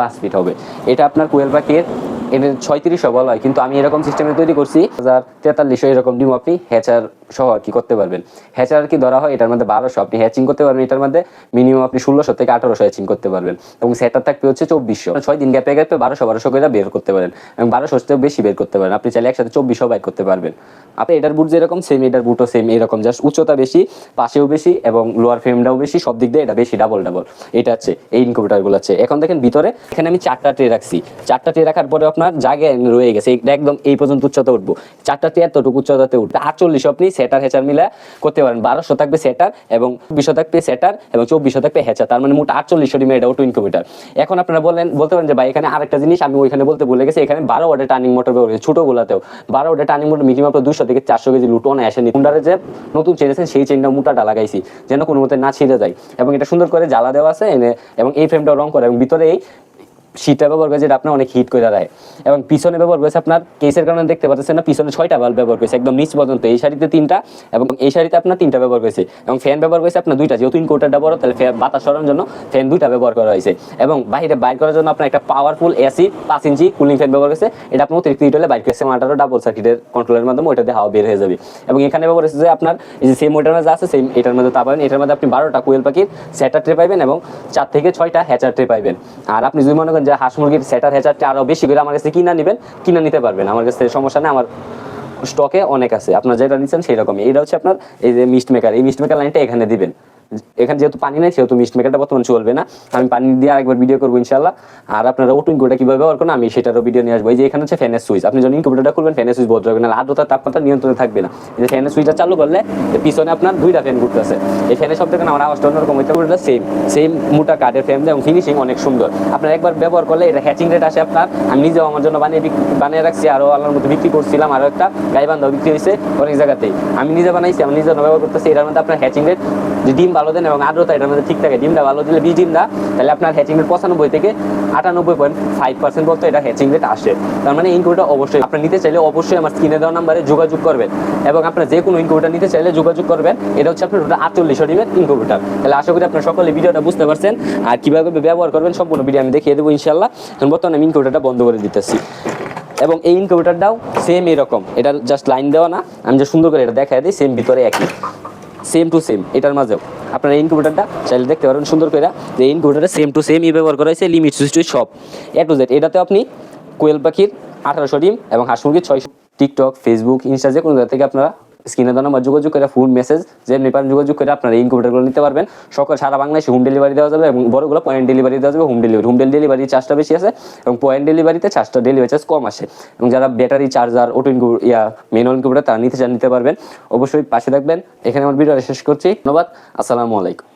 পাঁচ ফিট হবে। এটা আপনার কোয়েল পাখির এর ছয়ত্রিশশো বলা হয়, কিন্তু আমি এরকম সিস্টেমে তৈরি করছি, হাজার তেতাল্লিশশো এরকম ডিম আপনি হ্যাচার সহ আর কি করতে পারবেন। হ্যাচার আর কি ধরা হয়, এটার মধ্যে বারোশো আপনি হ্যাচিং করতে পারবেন, এটার মধ্যে মিনিমাম আপনি ষোলোশো থেকে আঠারোশো হ্যাচিং করতে পারবেন। এবং সেটার থাকবে হচ্ছে চব্বিশশো। ছয় দিন গ্যাপে গ্যাপে বারোশো বারোশো করে বের করতে পারেন। এবং বারোশো থেকে বেশি বের করতে পারেন। আপনি চাইলে একসাথে চব্বিশশো বাইর করতে পারবেন। আপনি এটার বুট যেরকম সেম এটার বুটও সেম এরকম জাস্ট উচ্চতা বেশি, পাশেও বেশি, এবং লোয়ার ফ্রেমটাও বেশি, সব দিক দিয়ে এটা বেশি ডাবল ডাবল এটা আছে এই ইনকিউবেটারগুলো আছে এখন দেখেন ভিতরে, এখানে আমি চারটা ট্রে রাখছি। চারটা ট্রে রাখার পরে আপনার জায়গায় রয়ে গেছে। এটা একদম এই পর্যন্ত উচ্চতা উঠবো। চারটা ট্রে এতটুকু উচ্চতাতে উঠবে। আটচল্লিশ আপনি সেটার হেচার মিলে করতে পারেন। বারোশো থাকবে সেটার এবং বিশো থাকবে সেটার এবং চব্বিশশো থাকবে হেচার তার মানে মোট আটচল্লিশশো ডিমে এটা অটো ইনকিউবেটার এখন আপনারা বলেন বলতে পারেন যে ভাই, এখানে আরেকটা জিনিস আমি ওইখানে বলতে ভুলে গেছি। এখানে বারো ওয়াটের টার্নিং মোটর ব্যবহার করেছে ছোটোগুলাতেও। বারো ওয়াটের টার্নিং মোটর মিনিমাম আপনার দুশো থেকে চারশো কেজি লুটন আসেনি। হুন্ডারে যে নতুন চেনেছেন, সেই চেনটা মোটাটা লাগাইছি, যেন কোনো মতে না ছিঁড়ে যায়। এবং এটা সুন্দর করে জ্বালা দেওয়া আছে, এনে এবং এই ফ্রেমটা রং করে। এবং ভিতরে এই শীতটা ব্যবহার করেছে যেটা আপনার অনেক হিট করে দেয়। এবং পিছনে ব্যবহার করেছে আপনার কেসের কারণে দেখতে পাচ্ছেন না, পিছনে ছয়টা বাল্ব ব্যবহার করেছে, একদম নিচ পর্যন্ত, এই শাড়িতে তিনটা এবং এই শাড়িতে আপনার তিনটা ব্যবহার করেছে। এবং ফ্যান ব্যবহার করেছে আপনার দুইটা, যেহেতু ইনকোটারটা বড় তাহলে বাতাস সরানোর জন্য ফ্যান দুইটা ব্যবহার করা হয়েছে। এবং বাইরে বাইর করার জন্য আপনার একটা পাওয়ারফুল এসি পাঁচ ইঞ্চি কুলিং ফ্যান ব্যবহার করেছে, এটা আপনার অতিরিক্ত হিট হলে বাইর করেছে আঠারো ডাবল সার্কিটের কন্ট্রোলের মাধ্যমে ওইটাতে হাওয়া বের হয়ে যাবে। এবং এখানে ব্যবহার করেছে যে আপনার এই যে সেম ওইটার মধ্যে আছে সেম এটার মধ্যে তা পাবেন, এটার মধ্যে আপনি বারোটা কোয়েল পাখির সেটার ট্রে পাইবেন এবং চার থেকে ছয়টা হ্যাচার ট্রে পাইবেন। আর আপনি যদি মনে করেন যে হাঁস মুরগির সেটার হ্যাচারটা আরও বেশি করে আমার কাছে কিনা নেবেন, কিনা নিতে পারবেন। আমার কাছে সমস্যা নেই, আমার স্টকে অনেক আছে। আপনার যেটা নিচ্ছেন সেই রকমই এটা হচ্ছে আপনার এই যে মিস্ট মেকার এই মিস্ট মেকার লাইনটা এখানে দিবেন। এখানে যেহেতু পানি নেই, সেহেতু মিস্ট মেকারটা বর্তমানে চলবে না। আমি পানি দিয়ে আরেকবার ভিডিও করব ইনশাল্লাহ আর আপনারা ওটু ইনকুবেটার কীভাবে ব্যবহার করেন আমি সেটারও ভিডিও নিয়ে আসব। এই যে এখানে হচ্ছে ফ্যানের সুইচ আপনি যখন ইনকুবেটারটা খুলবেন ফ্যানের সুইচ বদলাবে না আর্দ্রতার তাপমাত্রা নিয়ন্ত্রণে থাকবে না। এই যে ফ্যানের সুইচটা চালু করলে পিছনে আপনার দুইটা ফ্যান ঘুরতেছে এই ফ্যানের সব থেকে আমার আওয়াজটা অন্যরকম হইতে পারে সেম সেম মোটা কাঠের ফ্রেম এবং ফিনিশিং অনেক সুন্দর। আপনার একবার ব্যবহার করলে এটা হ্যাচিং রেট আসে আপনার। আমি নিজেও আমার জন্য বানিয়ে বানিয়ে রাখছি আরও আল্লাহর মতো বিক্রি করছিলাম আরও একটা গাইবান্ধাও বিক্রি হয়েছে অনেক জায়গাতেই। আমি নিজে বানাইছি, আমি নিজে ব্যবহার করতেছি, এটার মধ্যে আপনার হ্যাচিং রেট যে ডিম ভালো দেন এবং আর্দ্রতা এটার মধ্যে ঠিক থাকে, ডিমটা ভালো দিলে বিশ ডিমটা তাহলে আপনার হ্যাচিং রেট পঁচানব্বই থেকে আটানব্বই পয়েন্ট ফাইভ পার্সেন্ট পর্যন্ত এটা হ্যাচিং রেট আসে। তার মানে ইনকিউবেটার অবশ্যই আপনার নিতে চাইলে অবশ্যই আমার স্ক্রিনে দেওয়া নাম্বারে যোগাযোগ করবেন এবং আপনার যে কোনো ইনকিউবেটার নিতে চাইলে যোগাযোগ করবেন। এটা হচ্ছে আপনার ওটা আটচল্লিশশো ডিমের ইনকিউবেটার তাহলে আশা করি আপনার সকলে ভিডিওটা বুঝতে পারছেন। আর কীভাবে ব্যবহার করবেন সম্পূর্ণ ভিডিও আমি দেখিয়ে দেবো ইনশাল্লাহ এখন বর্তমানে আমি ইনকিউবেটারটা বন্ধ করে দিতেছি। এবং এই ইনকিউবেটারটাও সেম এরকম। এটা জাস্ট লাইন দেওয়া না। আমি যে সুন্দর করে এটা দেখাই দিই সেম ভিতরে একই। সেম টু সেম এটার মাঝেও। আপনারা ইনকিউবেটারটা চাইলে দেখতে পারেন, সুন্দর করে যে ইনকিউবেটারে সেম টু সেম ই ব্যবহার করা হয়েছে লিমিট সুইচ সব এ টু জেড এটাতে আপনি কোয়েল পাখির আঠারোশো ডিম এবং হাঁস মুরগির ছয়শো টিকটক ফেসবুক ইনস্টা যে কোনো জায়গা থেকে আপনারা স্ক্রিনে দেওয়া নাম্বার যোগাযোগ করে ফোন মেসেজ যে নেপাল যোগাযোগ করে আপনারা ইনকিউবেটারগুলো নিতে পারবেন। সকল সারা বাংলাদেশে হোম ডেলিভারি দেওয়া যাবে এবং বড়গুলো পয়েন্ট ডেলিভারি দেওয়া যাবে হোম ডেলিভারি হোম ডেলিভারি চার্জটা বেশি আছে এবং পয়েন্ট ডেলিভারিতে চার্জটা ডেলিভারি চার্জ কম আসে। এবং যারা ব্যাটারি চার্জার অটো ইয়া ম্যানুয়াল ইনকিউবেটার তারা নিতে চান, নিতে পারবেন। অবশ্যই পাশে থাকবেন। এখানে আমার ভিডিওটা শেষ করছি। ধন্যবাদ। আসসালামু আলাইকুম।